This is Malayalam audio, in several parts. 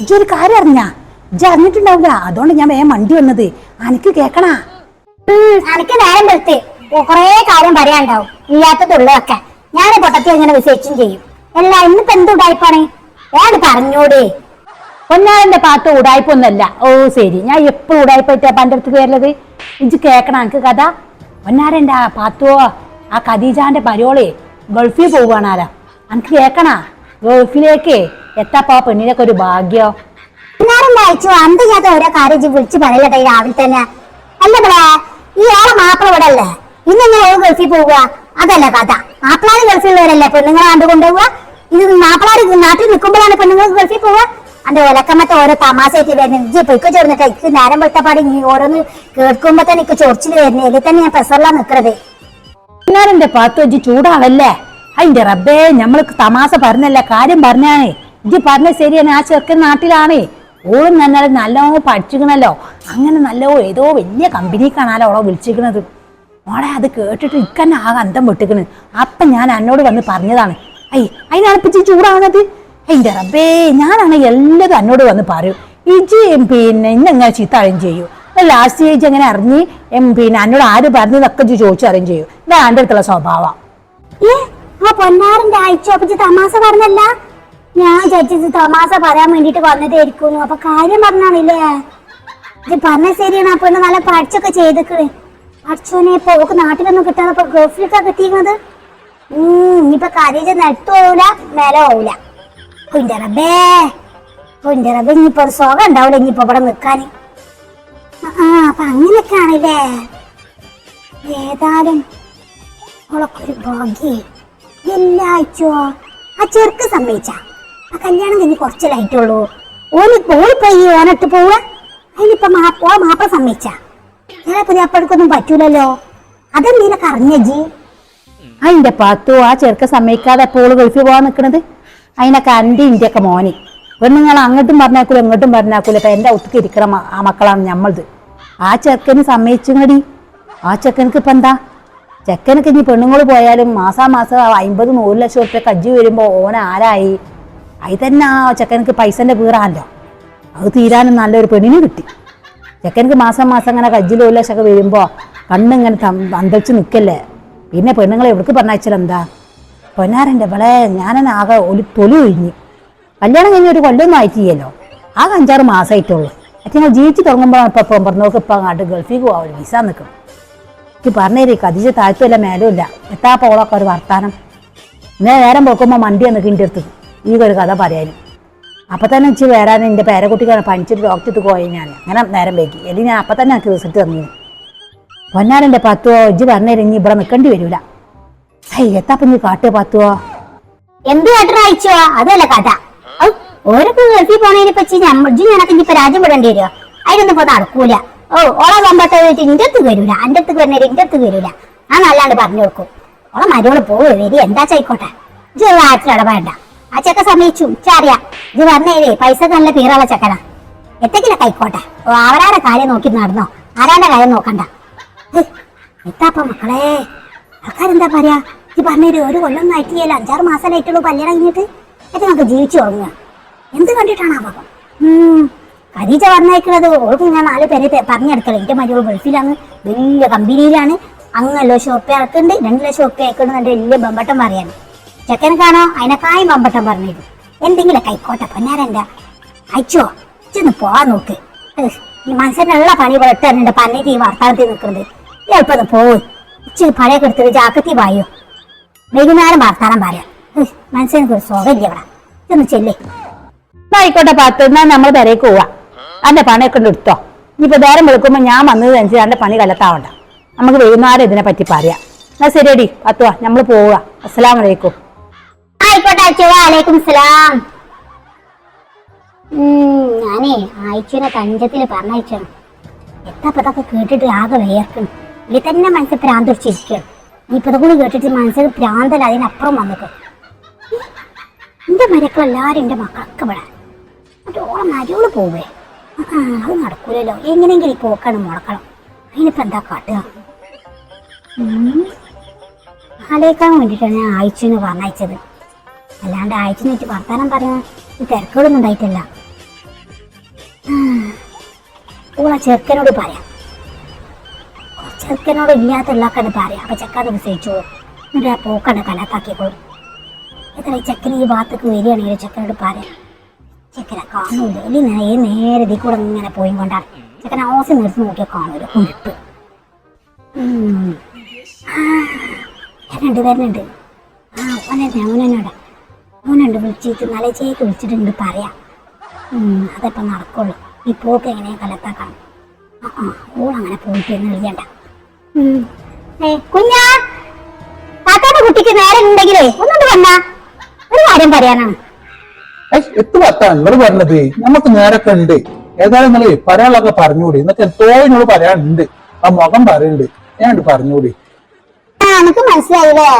ഇജ്ജ് ഒരു കാര്യം അറിഞ്ഞ? ഇജ്ജ് അറിഞ്ഞിട്ടുണ്ടാവില്ല. അതുകൊണ്ട് ഞാൻ വേഗം മണ്ടി വന്നത്. അനക്ക് കേക്കണാ? അനക്ക് നേരം വെളുത്ത്. കൊറേ കാര്യം പറയാണ്ടാവും ഇല്ലാത്തതുള്ളതൊക്കെ ഞാൻ പൊട്ടത്തി അങ്ങനെ വിശേഷം ചെയ്യും. അല്ല ഇന്നിപ്പോ എന്ത് ഉടായിപ്പാണ് ഞാൻ പറഞ്ഞൂടെ പൊന്നാരന്റെ ഉടായ്പ ഉടായ്പൊന്നല്ല ഓ ശരി. ഞാൻ എപ്പോഴും ഉടായ്പായിട്ടാ പന്റെ അടുത്ത് കയറലത് ഇജ്ജ് കേക്കണ എനിക്ക് കഥ? പൊന്നാരന്റെ ആ പാത്തുവോ ആ ഖദീജാന്റെ പരിയോളെ ഗൾഫിൽ പോവുകയാണാരാ എനിക്ക് കേക്കണാ? ഗൾഫിലേക്ക്? എത്താപ്പോ പെണ്ണിനൊക്കെ ഒരു ഭാഗ്യോ? നേരം അയച്ചു അന്ത് ഞാൻ ഓരോ കാര്യം ഇജ്ജ് വിളിച്ച് പറയലട്ടെ ഈ രാവിലെ തന്നെ. അല്ല ഇവിടെ ഈ ആളെ മാപ്പിള ഇവിടെ അല്ലേ ഇന്നെങ്ങനെ ഓൾ ഗൾഫിൽ പോവുക അതല്ല കഥ. മാപ്പിളാര് ഗൾഫിലുള്ളവരല്ലേ പെണ്ണുങ്ങളെ കണ്ടു കൊണ്ടുപോവുക? ഇത് മാപ്പിളാര് നാട്ടിൽ നിൽക്കുമ്പോഴാണ് പെണ്ണുങ്ങൾ ഗൾഫിൽ പോവുക? അന്റെ ഒലക്കമ്മത്തെ ഓരോ തമാശയായിട്ട് വരുന്നത്. ഇജ്ജ് പൊയ്ക്കോ ചേർന്നിട്ട് എനിക്ക് നേരം വെട്ടപ്പാടി നീ ഓരോന്ന് കേൾക്കുമ്പോ തന്നെ എനിക്ക് ചൊറിച്ചിൽ വരുന്നത്. ഇതിൽ തന്നെ ഞാൻ പെസറിലാ നിൽക്കുന്നത് പൊന്നാരന്റെ പാത്ത് ഇജ്ജ് ചൂടാവല്ലേ അതിന്റെ റബ്ബേ ഞമ്മൾക്ക് തമാശ പറഞ്ഞല്ല കാര്യം പറഞ്ഞാണ്. ഇജ്ജ് പറഞ്ഞ ശരിയാണ്. ആ ചെറുക്കൻ നാട്ടിലാണേ. ഓളും തന്നെ നല്ലോണം പഠിച്ചിരിക്കണല്ലോ അങ്ങനെ നല്ലോ ഏതോ വലിയ കമ്പനിക്കാണല്ലോ അവളെ വിളിച്ചിരിക്കണത് മോളെ അത് കേട്ടിട്ട് ഇക്കന്നെ ആകെ അന്തം വിട്ടിക്കണ്. അപ്പൊ ഞാൻ എന്നോട് വന്ന് പറഞ്ഞതാണ്. ഐ അതിനാണ് ഇപ്പൊ ഇജ്ജ് ചൂടാവുന്നത് അതിന്റെ റബ്ബേ ഞാനാണ് എല്ലാവരും എന്നോട് വന്ന് പറയും. ഇജ്ജ് പിന്നെ ഇന്നെങ്ങനെ ചീത്ത അറേഞ്ച് ചെയ്യൂ. ലാസ്റ്റ് ഏജ് അങ്ങനെ അറിഞ്ഞ് എം, പിന്നെ എന്നോട് ആര് പറഞ്ഞതൊക്കെ ചോദിച്ചു അറേഞ്ച് ചെയ്യൂ. ഇതാ എന്റെ അടുത്തുള്ള സ്വഭാവം. ആ പൊന്നാറിന്റെ അപ്പൊ തമാശ പറഞ്ഞല്ല ഞാൻ ചേച്ചി തോമാസ പറയാൻ വേണ്ടിട്ട് വന്നതായിരിക്കുന്നു അപ്പൊ കാര്യം പറഞ്ഞാണില്ലേ? ഇത് പറഞ്ഞ ശരിയാണ്. അപ്പൊ നല്ല പഠിച്ചൊക്കെ ചെയ്തിക്കണ് പഠിച്ചോനെ ഇപ്പൊ ഓക്ക് നാട്ടിലൊന്നും കിട്ടാതെ ഇപ്പൊ ഗൾഫിലൊക്കെ കിട്ടിയിരുന്നത്? ഉം ഇനിയിപ്പൊ കരീജ നെട്ട് പോവില്ല മേലെ പോവില്ല കുന്റെ റബ്ബേ ഇനിയിപ്പോ ഒരു സുഖം ഉണ്ടാവില്ല ഇനിയിപ്പോ ഇവിടെ നിക്കാന് ആ അപ്പൊ അങ്ങനെയൊക്കെ ആണല്ലേ ഏതായാലും അവളൊക്കെ ഒരു ഭാഗ്യേ. എല്ലാഴ്ചയോ ആ ചെറുക്ക് സമ്മതിച്ച. ആ കല്യാണം കഴിഞ്ഞ് ഉള്ളൂ. ഓന് ഓളിപ്പോ ഈ ഓനട്ട് പോവുക? അതിനിപ്പോ മാപ്പ മാപ്പ സമ്മതിച്ച. ഞാൻ പുതിയപ്പഴക്കൊന്നും പറ്റൂലല്ലോ. അതെന്തീലൊക്കെ അറിഞ്ഞ ജി അതിന്റെ പത്തു ആ ചെറുക്ക സമ്മതിക്കാതെ എപ്പോൾ ഗൾഫിൽ പോകാൻ നിൽക്കണത് അതിനൊക്കെ കണ്ടി ഇന്ത്യയൊക്കെ മോനെ. പെണ്ണുങ്ങൾ അങ്ങോട്ടും പറഞ്ഞാക്കൂല ഇങ്ങോട്ടും പറഞ്ഞാക്കൂല. ഇപ്പൊ എന്റെ ഒത്തുക്ക് ഇരിക്കണ ആ മക്കളാണ് ഞമ്മളത് ആ ചെറുക്കന് സമ്മതിച്ചുങ്ങടി. ആ ചെക്കനക്ക് ഇപ്പൊ എന്താ? ചെക്കനൊക്കെ ഇനി പെണ്ണുങ്ങൾ പോയാലും മാസാ മാസം അമ്പത് നൂറ് ലക്ഷം റുപ്യ കജ്ജി വരുമ്പോ ഓന ആരായി? അത് തന്നെ ആ ചെക്കനക്ക് പൈസന്റെ വീറാണല്ലോ അത് തീരാനും നല്ലൊരു പെണ്ണിനെ കിട്ടി. ചെക്കനക്ക് മാസം മാസം അങ്ങനെ കജ്ജിൽ ഒരു ലക്ഷമൊക്കെ വരുമ്പോ കണ്ണിങ്ങനെ അന്തച്ച് നിൽക്കല്ലേ പിന്നെ പെണ്ണുങ്ങളെ എവിടേക്ക് പറഞ്ഞാച്ചാൽ എന്താ? പൊന്നാരന്റെ വളരെ ഞാനെന്നെ ആകെ ഒരു തൊലി ഒഴിഞ്ഞ്. കല്യാണം കഴിഞ്ഞ ഒരു കൊല്ലം ആയിട്ടില്ലല്ലോ. ആകെ അഞ്ചാറ് മാസമായിട്ടുള്ളൂ അച്ഛനെ ജീവിച്ച് തുടങ്ങുമ്പോൾ ഇപ്പം ഇപ്പം പറഞ്ഞോക്ക് ഇപ്പം അങ്ങോട്ട് ഗൾഫിൽ ഒരു വിസ നിൽക്കും. എനിക്ക് പറഞ്ഞേ കതിച്ച് താഴ്ത്തുമില്ല മേലും ഇല്ല എത്താ പോളൊക്കെ ഒരു വർത്താനം. ഇന്നേ നേരം പോക്കുമ്പോൾ മണ്ടിയാണ് നിൽക്കും അടുത്ത് ഈ ഒരു കഥ പറയാനും. അപ്പം തന്നെ വെച്ച് വരാൻ എന്റെ പേരക്കുട്ടിക്കാണ് പനിച്ചിട്ട് ഡോക്ടറിട്ട് പോയി ഞാൻ അങ്ങനെ നേരം വൈകി. അല്ലെങ്കിൽ ഞാൻ അപ്പം തന്നെ എനിക്ക് റിസൾട്ട് തന്നു പൊന്നാരന്റെ പത്തുവോ? ഇജ്ജ് പറഞ്ഞേരും ഇനി ഇവിടെ നിൽക്കേണ്ടി വരില്ല ഹൈ എത്താപ്പം നീ കാട്ടുക പത്തുവോ? എന്ത് കേട്ടോ അയച്ചോ അതല്ല കഥ. ഓരൊക്കെ ഗൾഫിൽ പോണതിനെ പറ്റി നമ്മജി ഞാനൊക്കെ ഇനിയിപ്പൊ രാജ്യം വിടേണ്ടി വരുമോ അതിനൊന്നും ഇപ്പൊ നടക്കൂല. ഓ ഓളെ കമ്പത്തെ ഇന്റെ അടുത്ത് വരൂല. എന്റെ അടുത്ത് വരണേ ഇന്റെ അടുത്ത് വരൂല. ഞാൻ നല്ലാണ്ട് പറഞ്ഞു കൊടുക്കും. ഓളെ മരോൾ പോവേ വരി. എന്താ ചായിക്കോട്ടെ ഇജ്ജ് ആറ്റിലട ഇടപെടണ്ട. ആ ചെക്ക സമ്മതിച്ചു ഇച്ചറിയാം ഇത് പറഞ്ഞേ പൈസ നല്ല തീറുള്ള ചെക്കനാ. എത്തെങ്കിലും കൈക്കോട്ടെ. ഓ അവരാടെ കാര്യം നോക്കി നടന്നോ? ആരാന്റെ കാര്യം നോക്കണ്ട? എത്താപ്പ മക്കളെ. ആൾക്കാരെന്താ പറയാ? ഈ പറഞ്ഞൊരു ഒരു കൊല്ലം ആയിട്ടില്ല അഞ്ചാറ് മാസം ആയിട്ടുള്ളൂ കല്യാണം കഴിഞ്ഞിട്ട്. ഇത് നമുക്ക് ജീവിച്ചു തുടങ്ങുക എന്ത് കണ്ടിട്ടാണ് ആ പാപം? ഖദീജ പറഞ്ഞേക്കുന്നത് ഓൾക്ക് ഞാൻ നാല് പേരെ പറഞ്ഞെടുക്കല. എന്റെ മരുവ് ഗൾഫിലാണ്. വലിയ കമ്പനിയിലാണ്. അങ്ങ് ലക്ഷം ഉറുപ്പ്യ ഇറക്കുന്നുണ്ട് രണ്ട് ലക്ഷം ഉറുപ്പ്യ അയക്കുന്നുണ്ട്. വലിയ ബമ്പട്ടം പറയാണ് ചെക്കന് കാണോ അതിനെക്കായും വമ്പട്ടം പറഞ്ഞിരുന്നു എന്തെങ്കിലും കൈക്കോട്ടെ പൊന്നാരന്റെ. അയച്ചോ ചെന്ന് പോവാൻ നോക്ക്. മനസ്സിനുള്ള പണി വെട്ടുന്നുണ്ട് പറഞ്ഞിട്ട് ഈ വർത്താനത്തിൽ നിൽക്കുന്നത്. എളുപ്പം പോയി ഇച്ചിരി പഴയ എടുത്തിട്ട് ജാക്കത്തി വായോ. വൈകുന്നേരം വർത്താനം പറയാം. ഏഹ്, മനുഷ്യനക്ക് ഒരു ചെന്ന് ചെല്ലേ. ആയിക്കോട്ടെ പത്ത്. എന്നാ നമ്മൾ പെരേക്ക് പോവാ. അന്റെ പണിയൊക്കെ ഉണ്ട് എടുത്തോ. ഇനിയിപ്പോ നേരം വെളുക്കുമ്പോൾ ഞാൻ വന്നത് അനുസരിച്ച് എന്റെ പണി കലത്താവണ്ട. നമുക്ക് വൈകുന്നേരം ഇതിനെ പറ്റി പറയാം. എന്നാ ശരിയടി പത്തുവാ. നമ്മൾ പോവുക. അസ്സലാം വലൈക്കും ആയിക്കോട്ടെ അച്ഛ. വാലേക്കും സലാം. ഞാനേ ആയിച്ചുവിനെ തഞ്ചത്തിൽ പറഞ്ഞയച്ചാണ് എത്തപ്പോ ഇതൊക്കെ കേട്ടിട്ട് ആകെ വേർക്കണം ഇതിൽ തന്നെ മനസ്സിൽ പ്രാന്തൊടിച്ചിരിക്കണം നീ ഇപ്പൊ കൂടി കേട്ടിട്ട് മനസ്സിൽ പ്രാന്തല്ല അതിനപ്പുറം വന്നിട്ട്. എന്റെ മരക്കളെല്ലാരും എന്റെ മക്കളൊക്കെ ഇവിടെ. എന്നിട്ട് ഓളെ പോവേ. അത് നടക്കൂലല്ലോ. എങ്ങനെയെങ്കിലും ഈ പോക്കാണ് മുടക്കണം. അതിനിപ്പ എന്താ കാട്ടുക. ആലോചിക്കാൻ വേണ്ടിയിട്ടാണ് ഞാൻ ആയിച്ചുന്ന് പറഞ്ഞയച്ചത്. അല്ലാണ്ട് അയച്ചു നീട്ടി വർത്താനം ഈ തിരക്കുകളൊന്നും ഉണ്ടായിട്ടില്ല. ഓളെ ചെറുക്കനോട് പറയാം. ചെറുക്കനോട് ഇല്ലാത്ത എല്ലാക്കാണ് പറയാം. അപ്പൊ ചെക്കാതെ വിസയിച്ചോളൂ എന്നിട്ട് ആ പോക്കണ്ട കലാത്താക്കിക്കോളൂ എത്ര ഈ ചെക്കൻ ഈ ഭാഗത്തേക്ക് വരികയാണെങ്കിൽ ചെക്കനോട് പറയാം. ചെക്കനെ കാണൂല. ഇല്ല നേ നേരെ ഇതിൽ കൂടെ ഇങ്ങനെ പോയി കൊണ്ടാണ് ചെക്കൻ ആവശ്യം നിർത്തി നോക്കിയാൽ കാണൂല. കുരുപ്പ്. രണ്ടുപേരുണ്ട് ആ, വരുന്നുണ്ട് വരുന്നുണ്ട് ഓനുണ്ട് വിളിച്ചിട്ട് നല്ല ചേക്ക് വിളിച്ചിട്ടുണ്ട് പറയാം. അതപ്പം നടക്കുള്ളൂ. ഈ പോക്ക് എങ്ങനെയാ കലത്താക്കണം ആ ആ ഓൾ അങ്ങനെ പോയിട്ട് എന്ന് വിളിക്കണ്ട. കുഞ്ഞാ താത്താന്റെ കുട്ടിക്ക് നേരെ ഉണ്ടെങ്കിലേ ഒന്നുകൊണ്ട് വന്നാ. ഒരു കാര്യം പറയാനാണ്. എത്ത് പത്താ നിങ്ങൾ പറഞ്ഞത്? നമുക്ക് നേരൊക്കെ ഉണ്ട്. ഏതായാലും നിങ്ങൾ പറയാനുള്ളതൊക്കെ പറഞ്ഞുകൂടി. എന്നൊക്കെ എന്തോ എന്നോട് പറയാനുണ്ട്. ആ മുഖം പറയുന്നുണ്ട് ഞാൻ പറഞ്ഞുകൂടി. എനിക്ക് മനസ്സിലായില്ലേ?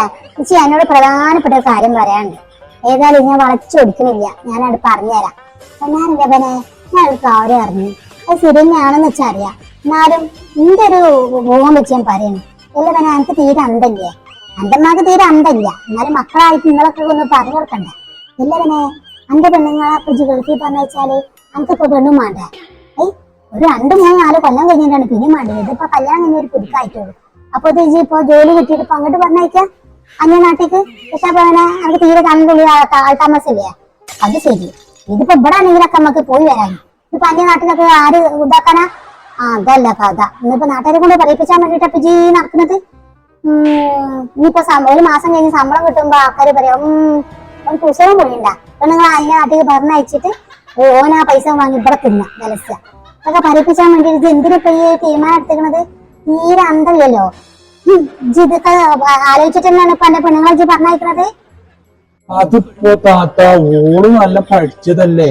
എന്നോട് പ്രധാനപ്പെട്ട കാര്യം പറയാനുണ്ട്. ഏതായാലും ഞാൻ വളച്ചൊടിക്കണില്ല ഞാനത് പറഞ്ഞുതരാം. പനെ ഞാൻ ഒരു കാര്യം അറിഞ്ഞു? അത് ശരി തന്നെയാണെന്ന് വെച്ചാൽ അറിയാം. എന്നാലും എന്റെ ഒരു മോഹം വെച്ച് ഞാൻ പറയുന്നു അല്ല പനെ എനിക്ക് തീരെ അന്തല്ലേ അന്തന്മാർക്ക് തീരെ അന്തല്ല എന്നാലും മക്കളായിട്ട് നിങ്ങളൊക്കെ ഒന്ന് പറഞ്ഞു കൊടുക്കണ്ടേ? ഇല്ല പനെ അന്റെ പെണ്ണുങ്ങളെ ഇപ്പൊ ഗൾഫിൽ വെച്ചാൽ എനിക്കിപ്പോ പെണ്ണും വേണ്ട ഏയ് ഒരു രണ്ട് മൂന്ന് നാല് കൊല്ലം കഴിഞ്ഞിട്ടാണ്. പിന്നെ വേണ്ടത് ഇതിപ്പോ കല്യാണം കഴിഞ്ഞ ഒരു പുതുക്കായിട്ടുള്ളൂ അപ്പൊ ഇത് ഇപ്പൊ ജോലി കിട്ടിയിട്ട് ഇപ്പൊ അങ്ങോട്ട് പറഞ്ഞയക്കാം? അന്യ നാട്ടിക്ക് ഇട്ടാ പോനെ നമുക്ക് തീരെ കണ്ടുള്ളി ആൾത്താമസില്ലേ അത് ശരി. ഇതിപ്പോ ഇവിടെ ആണെങ്കിലൊക്കെ നമുക്ക് പോയി വരാൻ ഇപ്പൊ അന്യ നാട്ടിലൊക്കെ ആര് ഇതാക്കാനാ? ആ അതല്ല കഥ ഇന്നിപ്പോ നാട്ടുകാരെ കൊണ്ട് പറയിപ്പിച്ചാൻ വേണ്ടിട്ട് അപ്പൊ ജി നടക്കുന്നത് ഇനിയിപ്പോ ഒരു മാസം കഴിഞ്ഞ് ശമ്പളം കിട്ടുമ്പോ ആൾക്കാര് പറയാം ഓൻ പുസ്തകം പോയിണ്ട. അപ്പൊ നിങ്ങൾ അന്യ നാട്ടിൽ പറഞ്ഞയച്ചിട്ട് ഓനാ പൈസ വാങ്ങി ഇവിടെ തിന്ന വിലസ്യ അതൊക്കെ പറയിപ്പിച്ചാൻ വേണ്ടി ഇത് എന്തിനിപ്പോ ഈ തീരുമാനം എടുത്തിരിക്കണത്? തീരെ ഇജ്ജ് അതിപ്പോ താത്ത ഓൾ നല്ല പഠിച്ചതല്ലേ?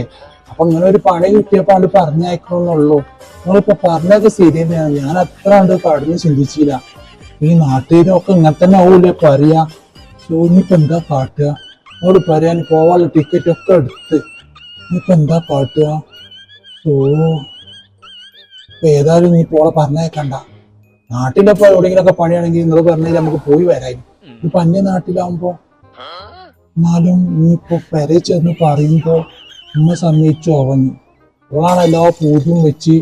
അപ്പൊ ഇങ്ങനെ ഒരു പണി കിട്ടിയപ്പോ അത് പറഞ്ഞയക്കണമെന്നുള്ളൂ നിങ്ങളിപ്പോ പറഞ്ഞൊക്കെ ശരി തന്നെയാണ് ഞാൻ അത്ര കണ്ട് കടന്ന് ചിന്തിച്ചില്ല. ഈ നാട്ടുകാരൊക്കെ ഇങ്ങനെ തന്നെ ആവൂലേ പറയാ? ഇനിയിപ്പോ എന്താ കാട്ടുക നിങ്ങളോട് പറയാൻ പോവാനുള്ള ടിക്കറ്റ് ഒക്കെ എടുത്ത്. ഇനിയിപ്പോ എന്താ കാട്ടുക ഓ ഏതായാലും ഇനിയിപ്പോ ഓളെ പറഞ്ഞേക്കണ്ട നാട്ടിലപ്പോ എവിടെയെങ്കിലൊക്കെ പണിയാണെങ്കിൽ നിങ്ങൾ പറഞ്ഞാൽ നമുക്ക് പോയി വരാം ഇപ്പൊ അന്യ നാട്ടിലാവുമ്പോ എന്നാലും ഇനിയിപ്പോൾ പെരയിൽ ചെന്ന് പറയുമ്പോ ഉമ്മ സമ്മതിച്ചു അവഞ്ഞു ഓളാണ് എല്ലാ പൂജ്യം വെച്ച്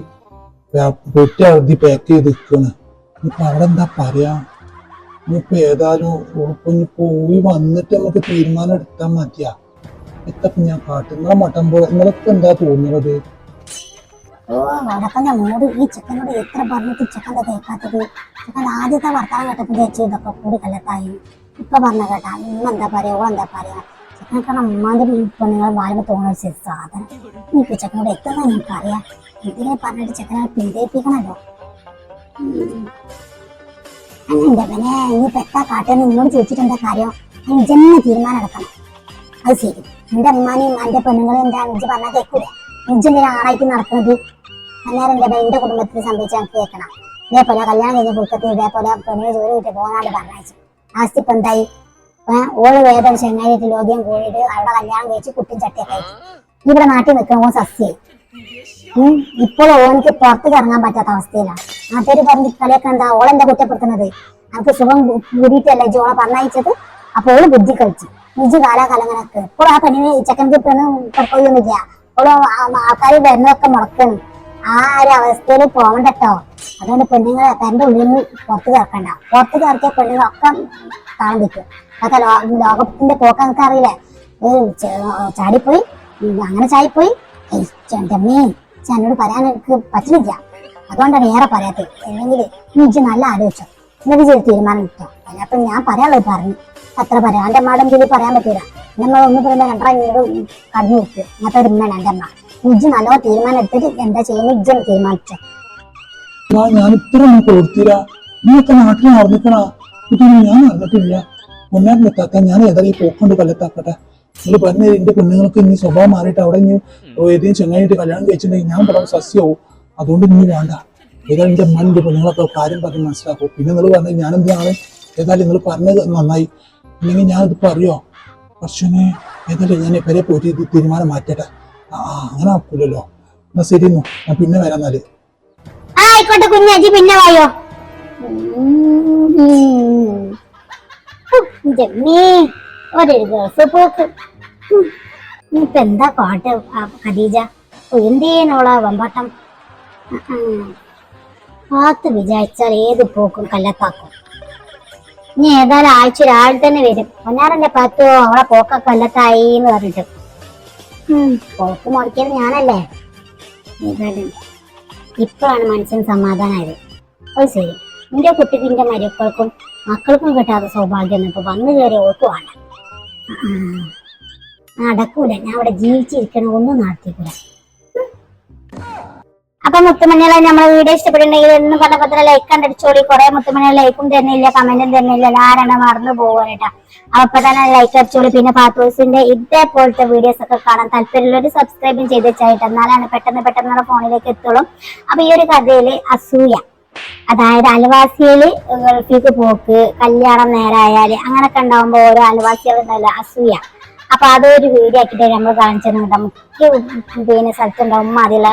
പെട്ടി അറുതി പാക്ക് ചെയ്ത് നിൽക്കണ് ഇപ്പൊ അവിടെ എന്താ പറയാ? ഇനിയിപ്പോ ഏതായാലും ഉറപ്പ് ഇനി പോയി വന്നിട്ട് നമുക്ക് തീരുമാനം എടുത്താൽ മതിയാ. എത്തപ്പോ ഞാൻ കാട്ടും. നിങ്ങളെ മട്ടം പോലെ നിങ്ങളൊക്കെ എന്താ തോന്നുന്നത്? ഓ വടക്കന്റെ മൂട് ഈ ചിക്കനോട് എത്ര പറഞ്ഞിട്ട് ചെക്കന്റെ കേൾക്കാത്തത് ചിക്കൻ ആദ്യത്തെ വർത്താനം കേട്ടപ്പോൾ ചേച്ചി ഇതൊക്കെ കൂടി കല്ലത്തായി ഇപ്പൊ പറഞ്ഞ കേട്ടാ ഇമ്മ എന്താ പറയാ ഓ എന്താ പറയാ? ചെക്കനൊക്കെ ഉമ്മാന്റെ പെണ്ണുങ്ങൾ വാലുമ്പോ തോന്നുന്ന ഒരു സാധനം. ഇനിയിപ്പോ ചിക്കനോട് എത്ര നിങ്ങൾക്ക് അറിയാം? ഇതിനെ പറഞ്ഞിട്ട് ചിക്കനെ പിന്തിരിപ്പിക്കണല്ലോ? എന്റെ പിന്നെ ഇനിയിപ്പോ എത്താ കാട്ടെന്ന് നിന്നോട് ചോദിച്ചിട്ടെന്താ കാര്യം? അതിന് ജന്മ തീരുമാനം എടുക്കണം. അത് ശരി. എന്റെ അമ്മാനെയും എന്റെ പെണ്ണുങ്ങളും എന്റെ അഞ്ച് പറഞ്ഞാൽ കേൾക്കൂല ഇജ്ജെന്റെ ആളായിട്ട് നടക്കുന്നത് അന്നേരം എന്റെ എന്റെ കുടുംബത്തിൽ സംഭവിച്ച എനിക്ക് കേൾക്കണം. ഇതേപോലെ കല്യാണം കഴിഞ്ഞ പുൽക്കത്തിൽ ഇതേപോലെ പെണ്ണിന് ജോലി കിട്ടി പോകാണ്ട് പറഞ്ഞു ലാസ്റ്റ് ഇപ്പൊ എന്തായി? ഓൾ വേദന ചെങ്ങായിട്ട് ലോകിയം കൂടിയിട്ട് അവിടെ കല്യാണം കഴിച്ച് കുട്ടിയും ചട്ടിയൊക്കെ ഇവിടെ നാട്ടിൽ നിൽക്കുന്ന ഓൻ സസ്യായി ഇപ്പോൾ ഓനിക്ക് പുറത്തേക്ക് ഇറങ്ങാൻ പറ്റാത്ത അവസ്ഥയിലാണ്. നാട്ടുകാർ പറഞ്ഞ് കളിയൊക്കെ എന്താ ഓളെന്താ കുറ്റപ്പെടുത്തുന്നത്? നമുക്ക് സുഖം കൂടിയിട്ടല്ലേ ഇജ്ജ് ഓളെ പറഞ്ഞയച്ചത്? അപ്പൊ ഓൾ ബുദ്ധി കളിച്ചു. ഇജ്ജ് കാലാകാലങ്ങളൊക്കെ ഇപ്പോൾ ആ പെണ്ണിന് ഈ ചെക്കൻക്ക് പെണ്ണ് പുറത്തൊന്നുമില്ല ഓൾ ആൾക്കാർ വരുന്നതൊക്കെ മുടക്കണം. ആ ഒരു അവസ്ഥയിൽ പോകണ്ടട്ടോ അതുകൊണ്ട് പെണ്ണുങ്ങളെ തന്റെ ഉള്ളിൽ നിന്ന് പുറത്ത് ചേർക്കണ്ട. പുറത്ത് ചേർക്കിയ പെണ്ണുങ്ങളൊക്കെ കാണാൻ പറ്റും. അതൊക്കെ ലോകത്തിന്റെ പോക്ക് നമുക്ക് അറിയില്ലേ ചാടിപ്പോയി. അങ്ങനെ ചാടിപ്പോയി. എന്നോട് പറയാൻ എനിക്ക് പറ്റില്ല. അതുകൊണ്ടാണ് ഏറെ പറയാത്തത്. അല്ലെങ്കിൽ നീ നല്ല ആലോചിച്ചോ. എന്നിട്ട് തീരുമാനം കിട്ടോ അതിനപ്പം ഞാൻ പറയാനുള്ളത് പറഞ്ഞു. അത്ര പറയാം. എന്റെ അമ്മയുടെ മുമ്പിൽ പറയാൻ പറ്റൂല. അമ്മ ഒന്ന് പറയുമ്പോൾ രണ്ടര വീട് കടന്നു വെച്ചു അങ്ങനത്തെ ഒരു ഉമ്മയാണ് എന്റെ അമ്മ. ഇജ്ജ് നല്ലോ തീരുമാനം എടുത്തിട്ട് എന്താ ചെയ്യുന്നത് ഇജ്ജ് തീരുമാനിച്ചു. ഒന്നും കൊടുത്തില്ല. നീയൊക്കെ നാട്ടിൽ നടന്നിക്കണ ഇതൊന്നും ഞാൻ അറിഞ്ഞിട്ടില്ല മുന്നോട്ട് താത്ത ഞാൻ ഏതായാലും പോക്കൊണ്ട് കൊല്ലത്താക്കട്ടെ. നിങ്ങൾ പറഞ്ഞ എന്റെ കുഞ്ഞുങ്ങൾക്ക് ഇനി സ്വഭാവം മാറിയിട്ട് അവിടെ ഇനി ഏതെങ്കിലും ചെങ്ങായിട്ട് കല്യാണം കഴിച്ചിട്ടുണ്ടെങ്കിൽ ഞാൻ പറയാം സസ്യവും. അതുകൊണ്ട് ഇനി വേണ്ട. ഏതായാലും എന്റെ അമ്മ കുഞ്ഞുങ്ങളൊക്കെ കാര്യം പറഞ്ഞ് മനസ്സിലാക്കും. പിന്നെ നിങ്ങൾ ഞാൻ എന്താണ് ഏതായാലും നിങ്ങൾ പറഞ്ഞത് നന്നായി. ഇല്ലെങ്കിൽ ഞാനിതിപ്പോൾ പറയോ? പക്ഷേ ഏതായാലും ഞാൻ ഇവരെ പോയി തീരുമാനം മാറ്റട്ടെ. ആ അങ്ങനെ ആക്കൂലല്ലോ. എന്നാ ശരി. ഞാൻ പിന്നെ വരാം എന്നാൽ. ആ ആയിക്കോട്ടെ കുഞ്ഞാജി പിന്നെ വായോ. എന്താ പാട്ട് ആ, ഖദീജ? എന്തേനോളാ വമ്പട്ടം? ഉം. പാത്ത് വിചാരിച്ചാൽ ഏത് പോക്കും കല്ലത്താക്കും. ഇനി ഏതായാലും ആഴ്ച രാവിലെ തന്നെ വരും. പൊന്നാറന്റെ പാത്തോ അവളെ പോക്ക കൊല്ലത്തായി എന്ന് പറഞ്ഞിട്ട്. പോക്ക് മുടക്കിയത് ഞാനല്ലേ? ഏതായാലും ഇപ്പോഴാണ് മനസ്സിന് സമാധാനമായത് അത് ശരി. നിന്റെ കുട്ടിക്ക് നിന്റെ മരുക്കൾക്കും മക്കൾക്കും കിട്ടാത്ത സൗഭാഗ്യം ഇപ്പൊ വന്നു കയറി വേണ്ട നടക്കൂല. ഞാൻ അവിടെ ജീവിച്ചിരിക്കണ ഒന്നും നടത്തിക്കൂല. അപ്പൊ മുത്തുമണികളെ നമ്മളെ വീഡിയോ ഇഷ്ടപ്പെട്ടുണ്ടെങ്കിൽ എന്ന് പറഞ്ഞ പത്ര ലൈക്ക് കണ്ടടിച്ചോളി കുറെ മുത്തുമണികൾ ലൈക്കും തരുന്നില്ല കമന്റും തരുന്നില്ല. ആരാണ് മറന്നു പോകാനായിട്ടാ അപ്പൊ തന്നെ ലൈക്ക് അടിച്ചോളി. പിന്നെ പാത്തോസിന്റെ ഇതേപോലത്തെ വീഡിയോസ് ഒക്കെ കാണാൻ താല്പര്യമുള്ളവർ സബ്സ്ക്രൈബും ചെയ്ത് വെച്ചായിട്ട് എന്നാലാണ് പെട്ടെന്ന് പെട്ടെന്ന് നമ്മുടെ ഫോണിലേക്ക് എത്തുള്ളൂ. അപ്പൊ ഈ ഒരു കഥയിൽ അസൂയ അതായത് അയൽവാസിയിൽ ഗൾഫിക്ക് പോക്ക് കല്യാണം നേരായാൽ അങ്ങനൊക്കെ ഉണ്ടാവുമ്പോ ഓരോ അയൽവാസികളുണ്ടല്ലോ അസൂയ. അപ്പൊ അതൊരു വീഡിയോ ആക്കിയിട്ട് നമ്മൾ കാണിച്ചിരുന്നുണ്ട് നമുക്ക് പിന്നെ സ്ഥലത്തുണ്ടാവും. അതിലുള്ള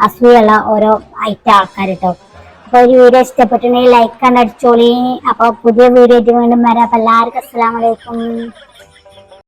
അസൂയുള്ള ഓരോ ഐറ്റം ആൾക്കാർ കേട്ടോ അപ്പൊ ഒരു വീഡിയോ ഇഷ്ടപ്പെട്ടിട്ടുണ്ടെങ്കിൽ ലൈക്ക് കണ്ടടിച്ചോളി അപ്പൊ പുതിയ വീഡിയോ ആയിട്ട് വീണ്ടും വരാം. അപ്പൊ എല്ലാവർക്കും അസ്സലാമലൈക്കും